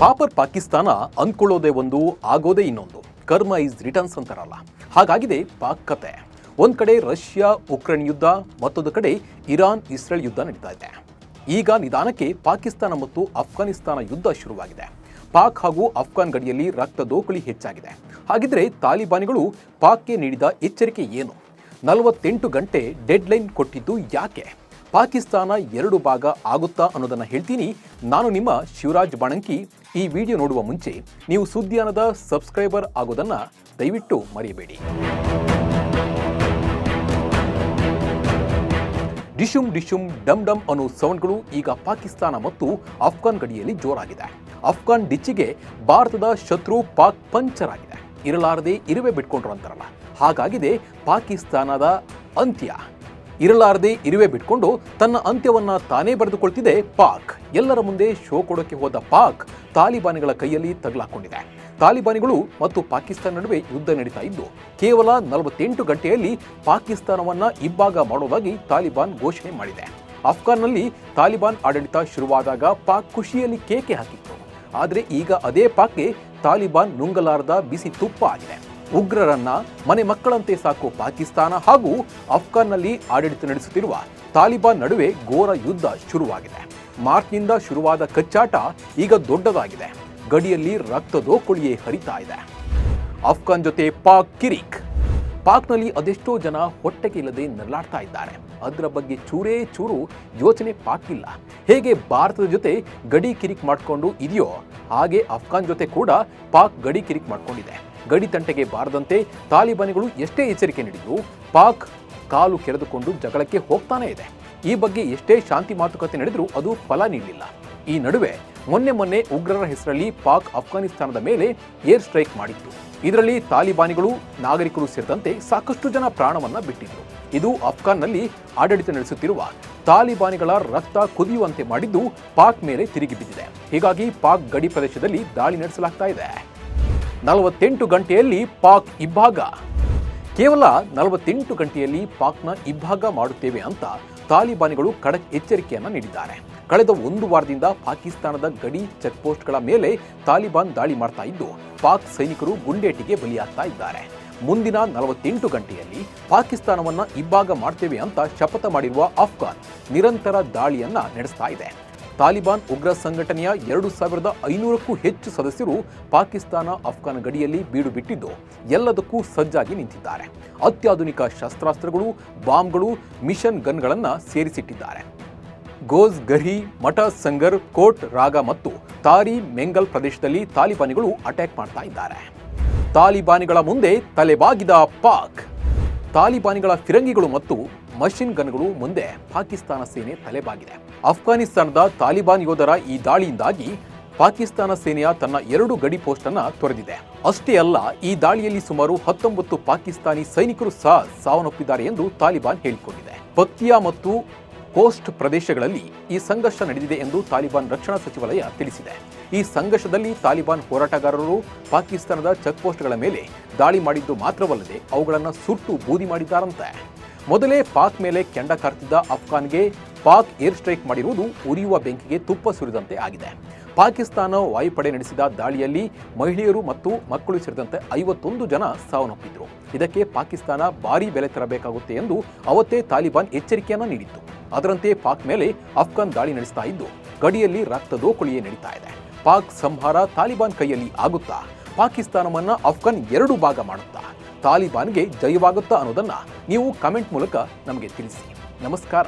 Pauper Pakistan ಅಂದ್ಕೊಳ್ಳೋದೇ ಒಂದು, ಆಗೋದೇ ಇನ್ನೊಂದು. ಕರ್ಮ ಇಸ್ ರಿಟರ್ನ್ಸ್ ಅಂತಾರಲ್ಲ. ಹಾಗಾಗಿದೆ ಪಾಕ್ ಕತೆ. ಒಂದ್ ಕಡೆ ರಷ್ಯಾ, ಉಕ್ರೇನ್ ಯುದ್ಧ, ಮತ್ತೊಂದು ಕಡೆ ಇರಾನ್, ಇಸ್ರೇಲ್ ಯುದ್ಧ ನಡೀತಾ ಇದೆ. ಈಗ ನಿಧಾನಕ್ಕೆ ಪಾಕಿಸ್ತಾನ ಮತ್ತು ಅಫ್ಘಾನಿಸ್ತಾನ ಯುದ್ಧ ಶುರುವಾಗಿದೆ. ಪಾಕ್ ಹಾಗೂ ಅಫ್ಘಾನ್ ಗಡಿಯಲ್ಲಿ ರಕ್ತ ದೋಕಳಿ ಹೆಚ್ಚಾಗಿದೆ. ಹಾಗಿದ್ರೆ ತಾಲಿಬಾನಿಗಳು ಪಾಕ್ಗೆ ನೀಡಿದ ಎಚ್ಚರಿಕೆ ಏನು? ನಲವತ್ತೆಂಟು ಗಂಟೆ ಡೆಡ್ಲೈನ್ ಕೊಟ್ಟಿದ್ದು ಯಾಕೆ? ಪಾಕಿಸ್ತಾನ ಎರಡು ಭಾಗ ಆಗುತ್ತಾ ಅನ್ನೋದನ್ನ ಹೇಳ್ತೀನಿ. ನಾನು ನಿಮ್ಮ ಶಿವರಾಜ್ ಬಾಣಂಕಿ. ಈ ವಿಡಿಯೋ ನೋಡುವ ಮುಂಚೆ ನೀವು ಸುದ್ದಿಯಾನದ ಸಬ್ಸ್ಕ್ರೈಬರ್ ಆಗೋದನ್ನ ದಯವಿಟ್ಟು ಮರೆಯಬೇಡಿ ಡಿಶುಮ್ ಡಿಶುಮ್ ಡಮ್ ಡಮ್ ಅನ್ನೋ ಸೌಂಡ್ಗಳು ಈಗ ಪಾಕಿಸ್ತಾನ ಮತ್ತು ಅಫ್ಘಾನ್ ಗಡಿಯಲ್ಲಿ ಜೋರಾಗಿದೆ. ಅಫ್ಘಾನ್ ಡಿಚ್ಚಿಗೆ ಭಾರತದ ಶತ್ರು ಪಾಕ್ ಪಂಚರ್ ಆಗಿದೆ. ಇರಲಾರದೆ ಇರುವೆ ಬಿಟ್ಕೊಂಡ್ರು ಅಂತಾರಲ್ಲ. ಹಾಗಾಗಿದೆ ಪಾಕಿಸ್ತಾನದ ಅಂತ್ಯ. ಇರಲಾರದೆ ಇರುವೆ ಬಿಟ್ಕೊಂಡು ತನ್ನ ಅಂತ್ಯವನ್ನ ತಾನೇ ಬರೆದುಕೊಳ್ತಿದೆ ಪಾಕ್. ಎಲ್ಲರ ಮುಂದೆ ಶೋ ಕೊಡೋಕೆ ಹೋದ ಪಾಕ್ ತಾಲಿಬಾನಿಗಳ ಕೈಯಲ್ಲಿ ತಗಲಾಕೊಂಡಿದೆ. ತಾಲಿಬಾನಿಗಳು ಮತ್ತು ಪಾಕಿಸ್ತಾನ ನಡುವೆ ಯುದ್ಧ ನಡೀತಾ ಇದ್ದು, ಕೇವಲ ನಲವತ್ತೆಂಟು ಗಂಟೆಯಲ್ಲಿ ಪಾಕಿಸ್ತಾನವನ್ನ ಇಬ್ಬಾಗ ಮಾಡೋದಾಗಿ ತಾಲಿಬಾನ್ ಘೋಷಣೆ ಮಾಡಿದೆ. ಅಫ್ಘಾನ್ನಲ್ಲಿ ತಾಲಿಬಾನ್ ಆಡಳಿತ ಶುರುವಾದಾಗ ಪಾಕ್ ಖುಷಿಯಲ್ಲಿ ಕೇಕೆ ಹಾಕಿತ್ತು. ಆದರೆ ಈಗ ಅದೇ ಪಾಕ್ಗೆ ತಾಲಿಬಾನ್ ನುಂಗಲಾರದ ಬಿಸಿ ತುಪ್ಪ ಆಗಿದೆ. ಉಗ್ರರನ್ನ ಮನೆ ಮಕ್ಕಳಂತೆ ಸಾಕು ಪಾಕಿಸ್ತಾನ ಹಾಗೂ ಅಫ್ಘಾನ್ನಲ್ಲಿ ಆಡಳಿತ ನಡೆಸುತ್ತಿರುವ ತಾಲಿಬಾನ್ ನಡುವೆ ಘೋರ ಯುದ್ಧ ಶುರುವಾಗಿದೆ. ಮಾರ್ಚ್ನಿಂದ ಶುರುವಾದ ಕಚ್ಚಾಟ ಈಗ ದೊಡ್ಡದಾಗಿದೆ. ಗಡಿಯಲ್ಲಿ ರಕ್ತದೋಕುಳಿಯೇ ಹರಿತಾ ಇದೆ. ಅಫ್ಘಾನ್ ಜೊತೆ ಪಾಕ್ ಕಿರಿಕ್. ಪಾಕ್ನಲ್ಲಿ ಅದೆಷ್ಟೋ ಜನ ಹೊಟ್ಟೆಗೆ ಇಲ್ಲದೆ ನರಳಾಡ್ತಾ ಇದ್ದಾರೆ. ಅದರ ಬಗ್ಗೆ ಚೂರೇ ಚೂರು ಯೋಚನೆ ಪಾಕಿಲ್ಲ. ಹೇಗೆ ಭಾರತದ ಜೊತೆ ಗಡಿ ಕಿರಿಕ್ ಮಾಡಿಕೊಂಡು ಇದೆಯೋ ಹಾಗೆ ಅಫ್ಘಾನ್ ಜೊತೆ ಕೂಡ ಪಾಕ್ ಗಡಿ ಕಿರಿಕ್ ಮಾಡ್ಕೊಂಡಿದೆ. ಗಡಿ ತಂಟೆಗೆ ಬಾರದಂತೆ ತಾಲಿಬಾನಿಗಳು ಎಷ್ಟೇ ಎಚ್ಚರಿಕೆ ನೀಡಿದ್ರು ಪಾಕ್ ಕಾಲು ಕೆರೆದುಕೊಂಡು ಜಗಳಕ್ಕೆ ಹೋಗ್ತಾನೇ ಇದೆ. ಈ ಬಗ್ಗೆ ಎಷ್ಟೇ ಶಾಂತಿ ಮಾತುಕತೆ ನಡೆದರೂ ಅದು ಫಲ ನೀಡಲಿಲ್ಲ. ಈ ನಡುವೆ ಮೊನ್ನೆ ಮೊನ್ನೆ ಉಗ್ರರ ಹೆಸರಲ್ಲಿ ಪಾಕ್ ಅಫ್ಘಾನಿಸ್ತಾನದ ಮೇಲೆ ಏರ್ ಸ್ಟ್ರೈಕ್ ಮಾಡಿತ್ತು. ಇದರಲ್ಲಿ ತಾಲಿಬಾನಿಗಳು ನಾಗರಿಕರು ಸೇರಿದಂತೆ ಸಾಕಷ್ಟು ಜನ ಪ್ರಾಣವನ್ನ ಬಿಟ್ಟಿದ್ರು. ಇದು ಅಫ್ಘಾನ್ನಲ್ಲಿ ಆಡಳಿತ ನಡೆಸುತ್ತಿರುವ ತಾಲಿಬಾನಿಗಳ ರಕ್ತ ಕುದಿಯುವಂತೆ ಮಾಡಿದ್ದು ಪಾಕ್ ಮೇಲೆ ತಿರುಗಿ ಬಿದ್ದಿದೆ. ಹೀಗಾಗಿ ಪಾಕ್ ಗಡಿ ಪ್ರದೇಶದಲ್ಲಿ ದಾಳಿ ನಡೆಸಲಾಗ್ತಾ ಇದೆ. ನಲವತ್ತೆಂಟು ಗಂಟೆಯಲ್ಲಿ ಪಾಕ್ ಇಬ್ಬಾಗ ಕೇವಲ ನಲವತ್ತೆಂಟು ಗಂಟೆಯಲ್ಲಿ ಪಾಕ್ನ ಇಬ್ಬಾಗ ಮಾಡುತ್ತೇವೆ ಅಂತ ತಾಲಿಬಾನಿಗಳು ಖಡಕ್ ಎಚ್ಚರಿಕೆಯನ್ನು ನೀಡಿದ್ದಾರೆ. ಕಳೆದ ಒಂದು ವಾರದಿಂದ ಪಾಕಿಸ್ತಾನದ ಗಡಿ ಚೆಕ್ಪೋಸ್ಟ್ಗಳ ಮೇಲೆ ತಾಲಿಬಾನ್ ದಾಳಿ ಮಾಡ್ತಾ ಇದ್ದು, ಪಾಕ್ ಸೈನಿಕರು ಗುಂಡೇಟಿಗೆ ಬಲಿಯಾಗ್ತಾ ಇದ್ದಾರೆ. ಮುಂದಿನ ನಲವತ್ತೆಂಟು ಗಂಟೆಯಲ್ಲಿ ಪಾಕಿಸ್ತಾನವನ್ನು ಇಬ್ಬಾಗ ಮಾಡ್ತೇವೆ ಅಂತ ಶಪಥ ಮಾಡಿರುವ ಅಫ್ಘಾನ್ ನಿರಂತರ ದಾಳಿಯನ್ನ ನಡೆಸ್ತಾ ಇದೆ. ತಾಲಿಬಾನ್ ಉಗ್ರ ಸಂಘಟನೆಯ ಎರಡು ಸಾವಿರದ ಐನೂರಕ್ಕೂ ಹೆಚ್ಚು ಸದಸ್ಯರು ಪಾಕಿಸ್ತಾನ ಅಫ್ಘಾನ್ ಗಡಿಯಲ್ಲಿ ಬೀಡು ಬಿಟ್ಟಿದ್ದು ಎಲ್ಲದಕ್ಕೂ ಸಜ್ಜಾಗಿ ನಿಂತಿದ್ದಾರೆ. ಅತ್ಯಾಧುನಿಕ ಶಸ್ತ್ರಾಸ್ತ್ರಗಳು, ಬಾಂಬ್ಗಳು, ಮಿಷನ್ ಗನ್ಗಳನ್ನು ಸೇರಿಸಿಟ್ಟಿದ್ದಾರೆ. ಗೋಜ್ ಗರಿ ಮಠ ಸಂಗರ್ ಕೋಟ್ ರಾಗ ಮತ್ತು ತಾರಿ ಮೆಂಗಲ್ ಪ್ರದೇಶದಲ್ಲಿ ತಾಲಿಬಾನಿಗಳು ಅಟ್ಯಾಕ್ ಮಾಡ್ತಾ ಇದ್ದಾರೆ. ತಾಲಿಬಾನಿಗಳ ಮುಂದೆ ತಲೆಬಾಗಿದ ಪಾಕ್. ತಾಲಿಬಾನಿಗಳ ಫಿರಂಗಿಗಳು ಮತ್ತು ಮಷಿನ್ ಗನ್ಗಳು ಮುಂದೆ ಪಾಕಿಸ್ತಾನ ಸೇನೆ ತಲೆಬಾಗಿದೆ. ಅಫ್ಘಾನಿಸ್ತಾನದ ತಾಲಿಬಾನ್ ಯೋಧರ ಈ ದಾಳಿಯಿಂದಾಗಿ ಪಾಕಿಸ್ತಾನ ಸೇನೆಯ ತನ್ನ ಎರಡು ಗಡಿ ಪೋಸ್ಟ್ ಅನ್ನ ತೊರೆದಿದೆ. ಅಷ್ಟೇ ಅಲ್ಲ, ಈ ದಾಳಿಯಲ್ಲಿ ಸುಮಾರು ಹತ್ತೊಂಬತ್ತು ಪಾಕಿಸ್ತಾನಿ ಸೈನಿಕರು ಸಹ ಸಾವನ್ನಪ್ಪಿದ್ದಾರೆ ಎಂದು ತಾಲಿಬಾನ್ ಹೇಳಿಕೊಂಡಿದೆ. ಪಕ್ತಿಯಾ ಮತ್ತು ಕೋಸ್ಟ್ ಪ್ರದೇಶಗಳಲ್ಲಿ ಈ ಸಂಘರ್ಷ ನಡೆದಿದೆ ಎಂದು ತಾಲಿಬಾನ್ ರಕ್ಷಣಾ ಸಚಿವಾಲಯ ತಿಳಿಸಿದೆ. ಈ ಸಂಘರ್ಷದಲ್ಲಿ ತಾಲಿಬಾನ್ ಹೋರಾಟಗಾರರು ಪಾಕಿಸ್ತಾನದ ಚೆಕ್ಪೋಸ್ಟ್ಗಳ ಮೇಲೆ ದಾಳಿ ಮಾಡಿದ್ದು ಮಾತ್ರವಲ್ಲದೆ ಅವುಗಳನ್ನು ಸುಟ್ಟು ಬೂದಿ ಮಾಡಿದ್ದಾರಂತೆ. ಮೊದಲೇ ಪಾಕ್ ಮೇಲೆ ಕೆಂಡ ಕಾರ್ತಿದ್ದ ಅಫ್ಘಾನ್ಗೆ ಪಾಕ್ ಏರ್ ಸ್ಟ್ರೈಕ್ ಮಾಡಿರುವುದು ಉರಿಯುವ ಬೆಂಕಿಗೆ ತುಪ್ಪ ಸುರಿದಂತೆ ಆಗಿದೆ. ಪಾಕಿಸ್ತಾನ ವಾಯುಪಡೆ ನಡೆಸಿದ ದಾಳಿಯಲ್ಲಿ ಮಹಿಳೆಯರು ಮತ್ತು ಮಕ್ಕಳು ಸೇರಿದಂತೆ ಐವತ್ತೊಂದು ಜನ ಸಾವನ್ನಪ್ಪಿದ್ರು. ಇದಕ್ಕೆ ಪಾಕಿಸ್ತಾನ ಭಾರೀ ಬೆಲೆ ತರಬೇಕಾಗುತ್ತೆ ಎಂದು ಅವತ್ತೇ ತಾಲಿಬಾನ್ ಎಚ್ಚರಿಕೆಯನ್ನು ನೀಡಿತ್ತು. ಅದರಂತೆ ಪಾಕ್ ಮೇಲೆ ಅಫ್ಘಾನ್ ದಾಳಿ ನಡೆಸ್ತಾ ಇದ್ದು, ಗಡಿಯಲ್ಲಿ ರಕ್ತದೋಕುಳಿಯೇ ನಡೀತಾ ಇದೆ. ಪಾಕ್ ಸಂಹಾರ ತಾಲಿಬಾನ್ ಕೈಯಲ್ಲಿ ಆಗುತ್ತಾ? ಪಾಕಿಸ್ತಾನವನ್ನು ಅಫ್ಘಾನ್ ಎರಡು ಭಾಗ ಮಾಡುತ್ತಾ? ತಾಲಿಬಾನ್ಗೆ ಜಯವಾಗುತ್ತಾ ಅನ್ನೋದನ್ನ ನೀವು ಕಮೆಂಟ್ ಮೂಲಕ ನಮಗೆ ತಿಳಿಸಿ. ನಮಸ್ಕಾರ.